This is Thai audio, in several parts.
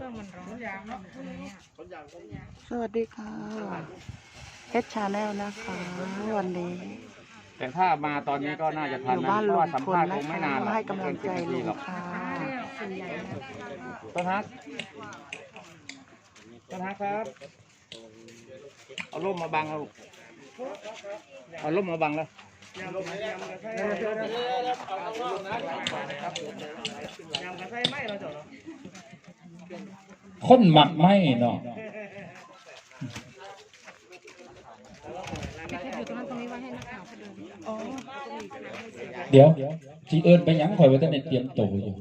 เครื่องมันร้อนอย่างเนาะตรงนี้อะสวัสดีค่ะเอชชาแนลนะคะวันนี้แต่ถ้ามาตอนนี้ก็น่าจะอทันยู่นะบ้านเพลุราะงว่าสัมพลภาษณ์นะคงไม่คะนานหรอกมาให้กำลังใจลุงหรอกค่ะเนี่ยส่วนใหญ่นะต้นฮักต้นฮักครับ เอาร่มมาบังเอาลูกเอาร่มมาบังแล้ว คนหมักไหมเนาะพี่เพชรอยู่ตรงนั้นตรงนี้ไว้ให้นักข่าวเขาเดินอ๋อเดี๋ยวที่เอิญไปหยังข่อยว่าท่านได้เตรียมตัวอยู่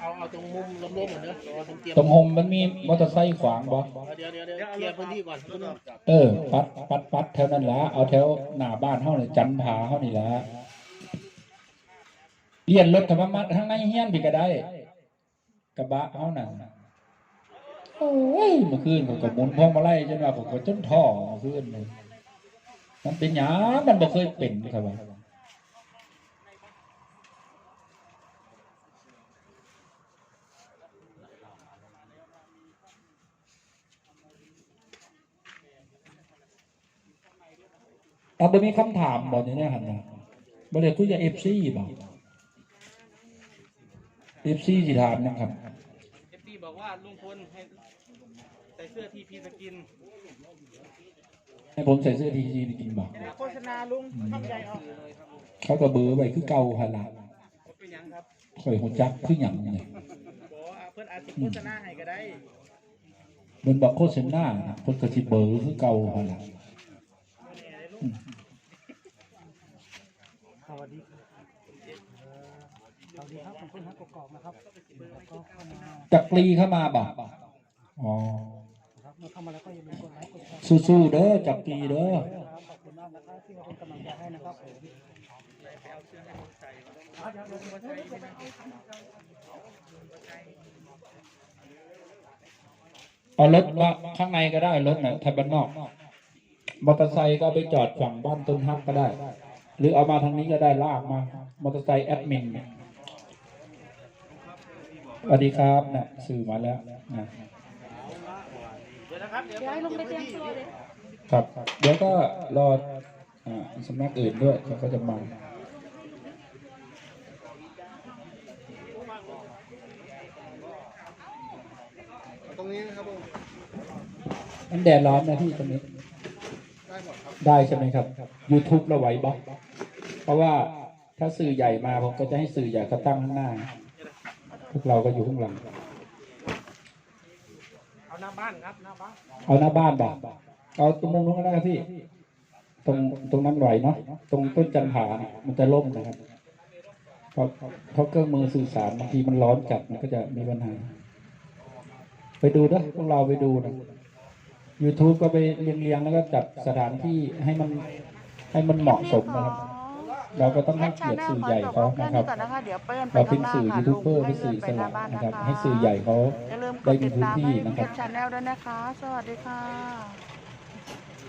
เอาเอาตรงมุมล้มๆเหมือนเดิมเอาตรงเตรียมตรงโฮมมันมีมอเตอร์ไซค์ขวางบ่เดี๋ยวเดี๋ยวเดี๋ยวเคลียร์พื้นที่ก่อนคุณออกเออ ปัดปัดปัดแถวนั้นละเอาแถวหน้าบ้านเฮานี่จันผาเฮานี่ละเลียนรถกับมามัดข้างในเฮียนพี่ก็ได้ กระบะเฮานั่นโอ้ยเมื่อคืนผมก็หมุนพวงมาลัยจนว่าผมก็จนท่อเมื่อคืนเลยมันเป็นหยังมันบ่เคยเป็นครับว่าเอาบ่มีคำถามบ่เนี่ยหันนะบ่ได้คุยกับ FC บ่ FC สิถามนะครับเอฟซีบอกว่าลุงพลให้ ส่เสื้อทีพีสกินให้ผมใส่เสื้อทีจีกินบ่โฆษณาลุงทำใหญ่ออกเขาก็เบอร์ไว้คือเก่าหั่นล่ะเป็นหยังครับข่อยฮู้จักคือหยังนี่บอกว่าเพื่อนอาจจะโฆษณาให้ก็ได้มันบอกโฆษณาน่ะเพิ่นก็สิเบอร์คือเก่าหั่นล่ะอืมสวัสดีครับสวัสดีครับผมเพิ่งฮักกอกๆนะครับแล้วก็เข้ามาจักรีเข้ามาบ่อ๋อ ครับเมื่อเข้ามาแล้วก็อย่าลืมกดไลค์กดแชร์สู้ๆเด้อจักรีเด้อนะครับขอบคุณมากนะครับที่มาเป็นกำลังใจให้นะครับผมเอารถมาข้างในก็ได้รถน่ะไทยบ้านนอกมอเตอร์ไซค์ก็ไปจอดฝั่งบ้านต้นฮักก็ได้ หรือเอามาทางนี้ก็ได้ลากมามอเตอร์ไซค์แอดมินสวัสดีครับนะสื่อมาแล้วนะ นะครับ เดี๋ยวเดี๋ยวให้ลุงไปเตรียมตัวเลยครับเดี๋ยวก็รออ่าสำนักอื่นด้วยเขาก็จะมาตรงนี้นะครับผมมันแดดร้อนนะพี่ตรงนี้ได้ใช่ไหมครับ YouTube เราไหวบล็อกเพราะว่าถ้าสื่อใหญ่มาผมก็จะให้สื่อใหญ่เขาตั้งข้างหน้า พวกเราก็อยู่ข้างหลังเอาหน้า บ้านครับหน้าบ้านเอาหน้าบ้านบอกเอาตรงมุมนู้นก็ได้ครับพี่ ตรงตรงนั้นไหวเนาะตรงต้นจันผาเนี่ยมันจะล่มนะครับเพราะเพราะเครื่องมือสื่อสารบางทีมันร้อนจัดมันก็จะมีปัญหาไปดูนะพวกเราไปดูนะ YouTube ก็ไปเรียงๆแล้วก็จัดสถานที่ให้มันให้มันเหมาะสมนะครับ เราก็ต้องให้เกียรติสื่อใหญ่เขานะครับก่อนนะคะเดี๋ยวเปิ้ลไปเราเป็ข้านงหน้าสื่อค่ะยูทูบเบอร์ลุเป็นงสื่อไปสหน้าลักบ้านนะนะครับคะให้สื่อใหญ่เขาอย่าลืมกได้ดมีติดพื้นตามที่ให้นะคเพรับชรชาแนลด้วยนะคะ สวัสดีค่ะ